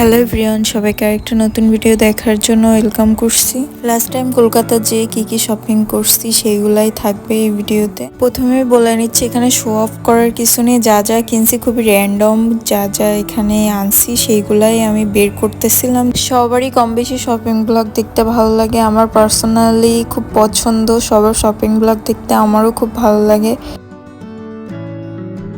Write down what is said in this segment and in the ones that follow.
Hello everyone সবাইকে আরেকটা নতুন ভিডিও দেখার জন্য ওয়েলকাম করছি। লাস্ট টাইম কলকাতা যে কি কি শপিং করছি সেইগুলাই থাকবে এই ভিডিওতে প্রথমে বলে নিচ্ছি, এখানে শো অফ করার কিছু নেই, যা যা কিনছি খুবই র্যান্ডম যা যা এখানে আনছি সেইগুলাই আমি বের করতেছিলাম। সবারই কম বেশি শপিং ব্লগ দেখতে ভালো লাগে, আমার পার্সোনালি খুব পছন্দ সবার শপিং ব্লগ দেখতে, আমারও খুব ভালো লাগে।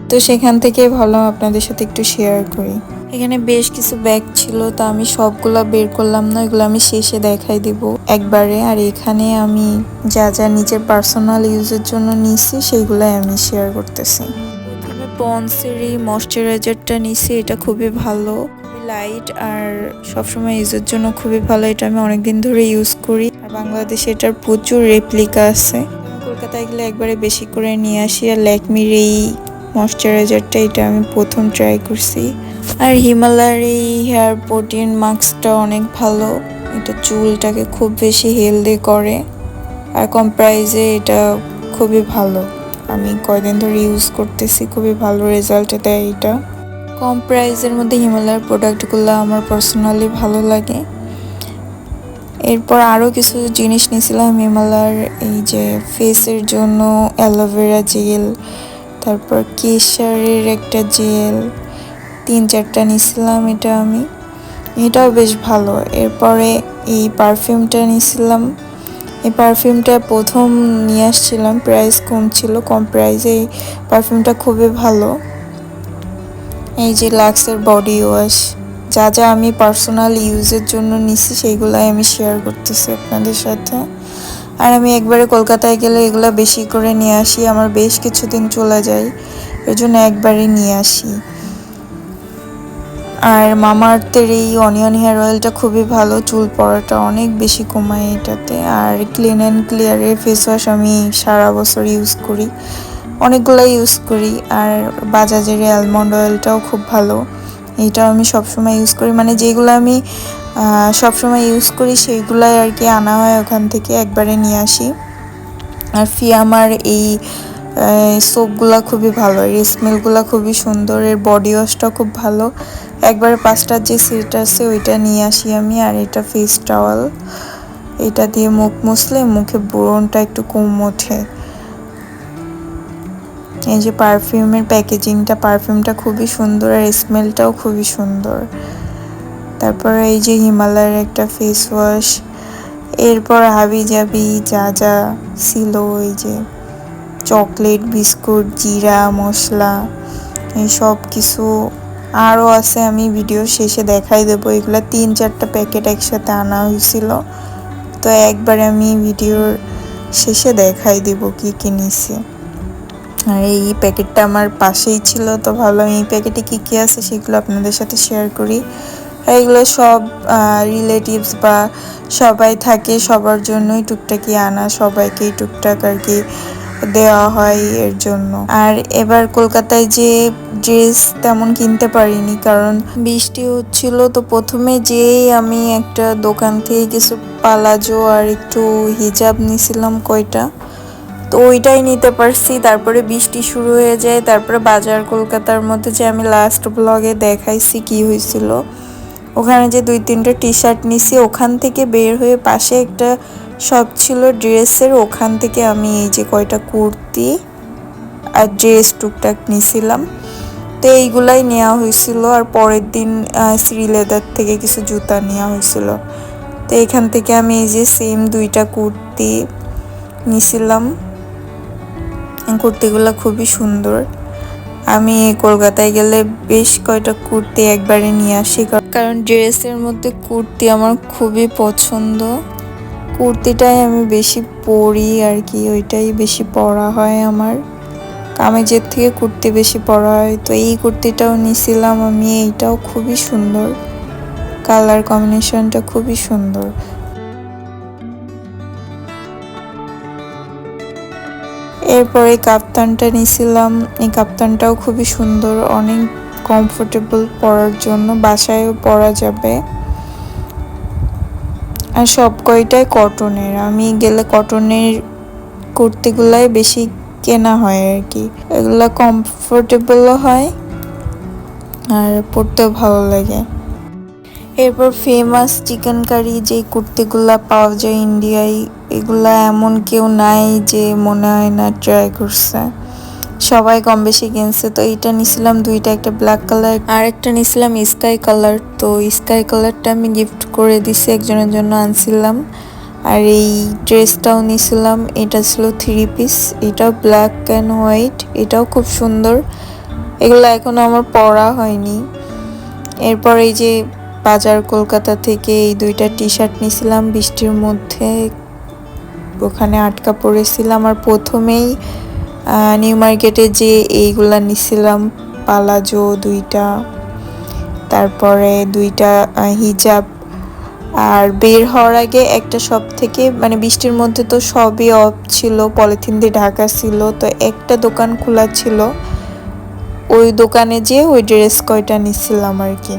তো সেখান থেকে ভাবলাম আপনাদের সাথে একটু শেয়ার করি। এখানে বেশ কিছু ব্যাগ ছিল, তা আমি সবগুলা বের করলাম না, এগুলো আমি শেষে দেখাই দিব একবারে। আর এখানে আমি যা যা নিজের পার্সোনাল ইউজের জন্য নিছি সেইগুলাই আমি শেয়ার করতেছি। প্রথমে পন্সের এই ময়শ্চারাইজারটা নিছি এটা খুবই ভালো। লাইট আর সবসময় ইউজের জন্য খুবই ভালো, এটা আমি অনেকদিন ধরে ইউজ করি। আর বাংলাদেশে এটার প্রচুর রেপ্লিকা আছে। কলকাতায় গেলে একবারে বেশি করে নিয়ে আসি, আর ল্যাকমির এই ময়শ্চারাইজারটা এটা আমি প্রথম ট্রাই করছি। আর হিমালয়ের এই হেয়ার প্রোটিন মাস্কটা অনেক ভালো। এটা চুলটাকে খুব বেশি হেলদি করে। আর কম প্রাইজে এটা খুবই ভালো। আমি কয়দিন ধরে ইউজ করতেছি, খুবই ভালো রেজাল্ট দেয় এটা। কম প্রাইজের মধ্যে হিমালয়ের প্রোডাক্টগুলো আমার পার্সোনালি ভালো লাগে। এরপর আরও কিছু জিনিস নিয়েছিলাম, হিমালয়ের এই যে ফেসের জন্য অ্যালোভেরা জেল তারপর কেশারের একটা জেল তিন চারটা নিছিলাম এটা আমি। এটাও বেশ ভালো। এরপরে এই পারফিউমটা নিছিলাম। এই পারফিউমটা প্রথম নিয়ে আসছিলাম। প্রাইস কম ছিল, কম প্রাইসে এই পারফিউমটা খুবই ভালো। এই যে লাক্সের বডি ওয়াশ যা যা আমি পার্সোনাল ইউজের জন্য নিছি, সেইগুলাই আমি শেয়ার করতেছি আপনাদের সাথে। আর আমি একবারে কলকাতায় গেলে এগুলো বেশি করে নিয়ে আসি। আমার বেশ কিছুদিন চলে যায়। এর জন্য একবারই নিয়ে আসি। আর মামাআর্থের এই অনিয়ন হেয়ার অয়েলটা খুবই ভালো, চুল পড়াটা অনেক বেশি কমায় এটাতে। আর ক্লিন অ্যান্ড ক্লিয়ারের ফেস ওয়াশ আমি সারা বছর ইউজ করি অনেকগুলো ইউজ করি। আর বাজাজের অ্যালমন্ড অয়েলটাও খুব ভালো এটাও আমি সবসময় ইউজ করি। মানে যেগুলো আমি সবসময় ইউজ করি, সেইগুলাই আর কি আনা হয় ওখান থেকে একবারে নিয়ে আসি। আর ফিয়ামার এই সোপগুলো খুবই ভালো এর স্মেলগুলো খুবই সুন্দর, এর বডি ওয়াশটাও খুব ভালো। একবার পাঁচটার যে সেট আছে, ওইটা নিয়ে আসি আমি। আর এটা ফেস টাওয়াল এটা দিয়ে মুখ মুছলে মুখে ব্রণটা একটু কম ওঠে। এই যে পারফিউমের প্যাকেজিংটা পারফিউমটা খুবই সুন্দর আর স্মেলটাও খুবই সুন্দর। তারপর এই যে হিমালয়ের একটা ফেস ওয়াশ এরপর হাবি জাবি যা যা ছিল এই যে চকলেট বিস্কুট জিরা মশলা এই সব কিছু আরও আছে, আমি ভিডিও শেষে দেখাই দেবো। এগুলো তিন চারটা প্যাকেট একসাথে আনা হয়েছিল। তো একবারে আমি ভিডিওর শেষে দেখাই দেবো কি কি নিছি। আর এই প্যাকেটটা আমার পাশেই ছিল, তো ভাবলাম এই প্যাকেটে কী কী আছে সেগুলো আপনাদের সাথে শেয়ার করি। এগুলো সব রিলেটিভস বা সবাই থাকে, সবার জন্যই টুকটাকি আনা, সবাইকেই টুকটাক আর কি দেওয়া হয় এর জন্য। আর এবার কলকাতায় যে ড্রেস তেমন কিনতে পারিনি, কারণ বৃষ্টি হচ্ছিল তো প্রথমে যেই আমি একটা দোকান থেকে কিছু পালাজো আর একটু হিজাব নিছিলাম কয়টা। তো ওইটাই নিতে পারছি, তারপরে বৃষ্টি শুরু হয়ে যায়, তারপরে বাজার কলকাতার মধ্যে যে আমি লাস্ট ব্লগে দেখাইছি কি হয়েছিল। ওখানে যে দুই তিনটা টি শার্ট নিছি ওখান থেকে বের হয়ে পাশে একটা সব ছিল ড্রেসের, ওখান থেকে আমি এই যে কয়টা কুর্তি আর ড্রেস টুকটাক নিছিলাম। তো এইগুলাই নেওয়া হয়েছিল আর পরের দিন শ্রী লেদার থেকে কিছু জুতা নেওয়া হয়েছিল। তো এখান থেকে আমি এই যে সেম দুইটা কুর্তি নিছিলাম। কুর্তিগুলো খুবই সুন্দর। আমি কলকাতায় গেলে বেশ কয়টা কুর্তি একবারে নিয়ে আসি কারণ ড্রেসের মধ্যে কুর্তি আমার খুবই পছন্দ। কুর্তিটাই আমি বেশি পরি আর কি, ওইটাই বেশি পরা হয় আমার। কামিজের থেকে কুর্তি বেশি পরা হয়, তো এই কুর্তিটাও নিছিলাম আমি, এইটাও খুবই সুন্দর। কালার কম্বিনেশনটা খুবই সুন্দর। এরপরে কাপ্তানটা নিছিলাম, এই কাপ্তানটাও খুবই সুন্দর, অনেক কমফোর্টেবল পরার জন্য, বাসায়ও পরা যাবে। আর সব কয়টাই কটনের আমি গেলে কটনের কুর্তিগুলাই বেশি কেনা হয় আর কি। এগুলো কমফোর্টেবলও হয় আর পরতেও ভালো লাগে। এরপর ফেমাস চিকেন কারি যে কুর্তিগুলা পাওয়া যায় ইন্ডিয়ায় এগুলা এমন কেউ নাই যে মনে হয় না ট্রাই করছে। সবাই কম বেশি কিনছে, তো এইটা নিছিলাম দুইটা, একটা ব্ল্যাক কালার আর একটা নিছিলাম স্কাই কালার তো স্কাই কালারটা আমি গিফট করে দিছি একজনের জন্য আনছিলাম। আর এই ড্রেসটাও নিছিলাম, এটা ছিল থ্রি পিস এটাও ব্ল্যাক অ্যান্ড হোয়াইট এটাও খুব সুন্দর। এগুলো এখনও আমার পরা হয়নি। এরপর এই যে বাজার কলকাতা থেকে এই দুইটা টি শার্ট নিছিলাম, বৃষ্টির মধ্যে। ওখানে আটকা পড়েছিলাম, আর প্রথমেই নিউ মার্কেটে যে এইগুলা নিছিলাম পালাজো দুইটা, তারপরে দুইটা হিজাব আর বের হওয়ার আগে একটা সব থেকে মানে বৃষ্টির মধ্যে তো সবই অফ ছিল পলিথিন দিয়ে ঢাকা ছিল, তো একটা দোকান খোলা ছিল। ওই দোকানে যেয়ে ওই ড্রেস কয়টা নিছিলাম আর কি।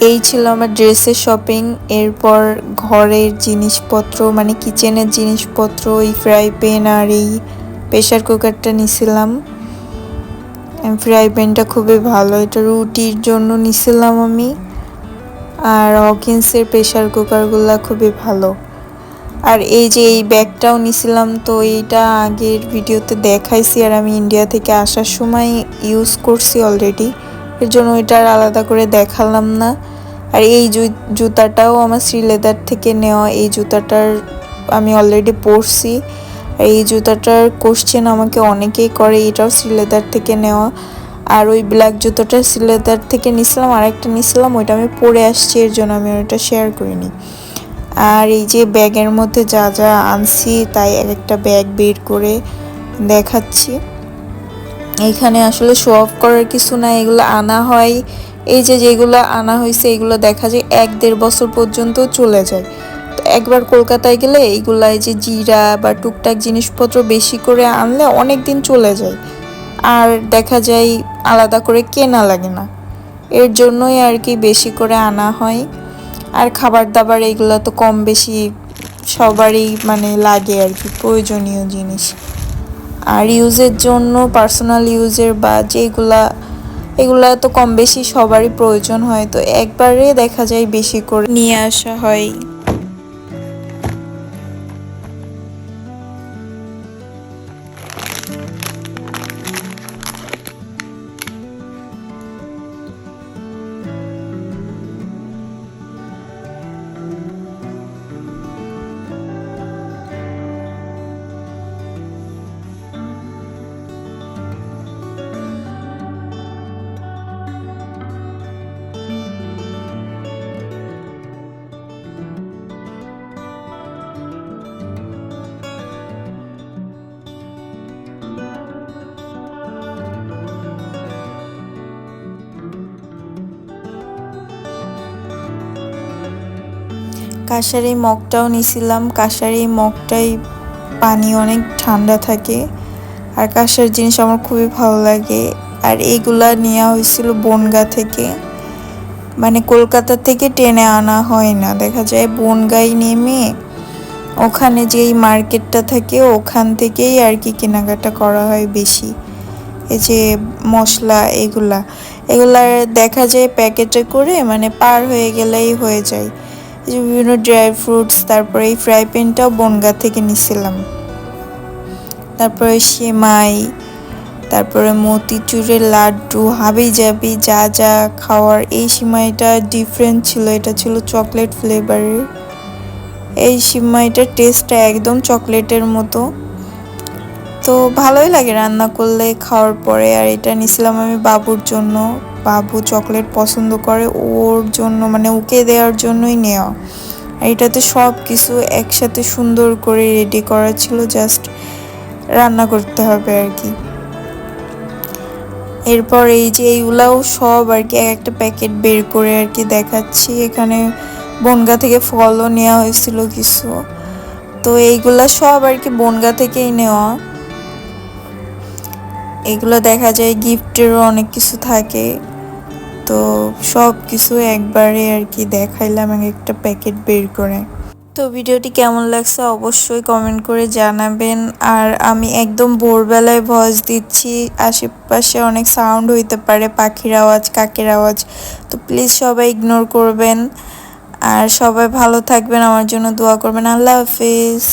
এই ছিল আমার ড্রেসের শপিং এরপর ঘরের জিনিসপত্র মানে কিচেনের জিনিসপত্র, এই ফ্রাই প্যান আর এই প্রেশার কুকারটা নিছিলাম। ফ্রাই প্যানটা খুবই ভালো, এটা রুটির জন্য নিছিলাম আমি। আর হকিন্সের প্রেশার কুকারগুলো খুবই ভালো। আর এই যে এই ব্যাগটাও নিছিলাম, তো এইটা আগের ভিডিওতে দেখাইছি আর আমি ইন্ডিয়া থেকে আসার সময় ইউজ করছি অলরেডি এর জন্য ওইটা আর আলাদা করে দেখালাম না। আর এই জুতাটাও আমার শ্রী লেদার থেকে নেওয়া। এই জুতাটার আমি অলরেডি পরছি। আর এই জুতাটার কোশ্চেন আমাকে অনেকেই করে, এটাও শ্রী লেদার থেকে নেওয়া। আর ওই ব্ল্যাক জুতোটা শ্রী লেদার থেকে নিছিলাম আর একটা নিছিলাম, ওইটা আমি পরে আসছি, এর জন্য আমি ওইটা শেয়ার করিনি। আর এই যে ব্যাগের মধ্যে যা যা আনছি, তাই এক একটা ব্যাগ বের করে দেখাচ্ছি। এইখানে আসলে শো অফ করার কিছু না, এগুলো আনা হয়। এই যে যেগুলো আনা হয়েছে, এগুলো দেখা যায় এক দেড় বছর পর্যন্ত চলে যায়। তো একবার কলকাতায় গেলে এইগুলা এই যে জিরা বা টুকটাক জিনিসপত্র বেশি করে আনলে অনেক দিন চলে যায়। আর দেখা যায় আলাদা করে কেনা লাগে না। এর জন্যই আর কি বেশি করে আনা হয়। আর খাবার দাবার এগুলো তো কম বেশি সবারই মানে লাগে আর কি, প্রয়োজনীয় জিনিস। আর ইউজের জন্য পার্সোনাল ইউজের বা যেগুলা এগুলা তো কম বেশি সবারই প্রয়োজন হয়। তো একবারে দেখা যায় বেশি করে নিয়ে আসা হয়। কাঁসার মগটাও নিছিলাম কাঁসার এই মগটাই পানি অনেক ঠান্ডা থাকে। আর কাঁসার জিনিস আমার খুবই ভালো লাগে। আর এইগুলা নেওয়া হয়েছিল বনগা থেকে। মানে কলকাতা থেকে টেনে আনা হয় না। দেখা যায় বনগাই নেমে ওখানে যেই মার্কেটটা থাকে, ওখান থেকেই আর কি কেনাকাটা করা হয় বেশি। এই যে মশলা, এগুলা। এগুলা দেখা যায় প্যাকেটে করে মানে পার হয়ে গেলেই হয়ে যায়। যে বিভিন্ন ড্রাই ফ্রুটস তারপরে এই ফ্রাই প্যানটাও বনগা থেকে নিছিলাম। তারপরে সেমাই, তারপরে মতিচুরের লাড্ডু হাবি জাবি যা যা খাওয়ার, এই সিমাইটা ডিফারেন্ট ছিল, এটা ছিল চকলেট ফ্লেভারের এই সিমাইটার টেস্টটা একদম চকলেটের মতো। তো ভালোই লাগে রান্না করলে, খাওয়ার পরে। আর এটা নিছিলাম আমি বাবুর জন্য। বাবু চকলেট পছন্দ করে, ওর জন্য মানে ওকে দেওয়ার জন্যই নেওয়া। আর এটাতে সব কিছু একসাথে সুন্দর করে রেডি করা ছিল জাস্ট রান্না করতে হবে আর কি। এরপর এই যে এইগুলাও সব আর কি, এক একটা প্যাকেট বের করে আর কি দেখাচ্ছি। এখানে বনগা থেকে ফলও নেওয়া হয়েছিল কিছু। তো এইগুলা সব আর কি বনগা থেকেই নেওয়া। এগুলো দেখা যায় গিফটেরও অনেক কিছু থাকে। তো সব কিছু একবারে আর কি দেখাইলাম এক একটা প্যাকেট বের করে। তো ভিডিওটি কেমন লাগছে অবশ্যই কমেন্ট করে জানাবেন। আর আমি একদম ভোরবেলায় ভয়েস দিচ্ছি, আশেপাশে অনেক সাউন্ড হইতে পারে, পাখির আওয়াজ, কাকের আওয়াজ। তো প্লিজ সবাই ইগনোর করবেন। আর সবাই ভালো থাকবেন, আমার জন্য দোয়া করবেন। আল্লাহ হাফিজ।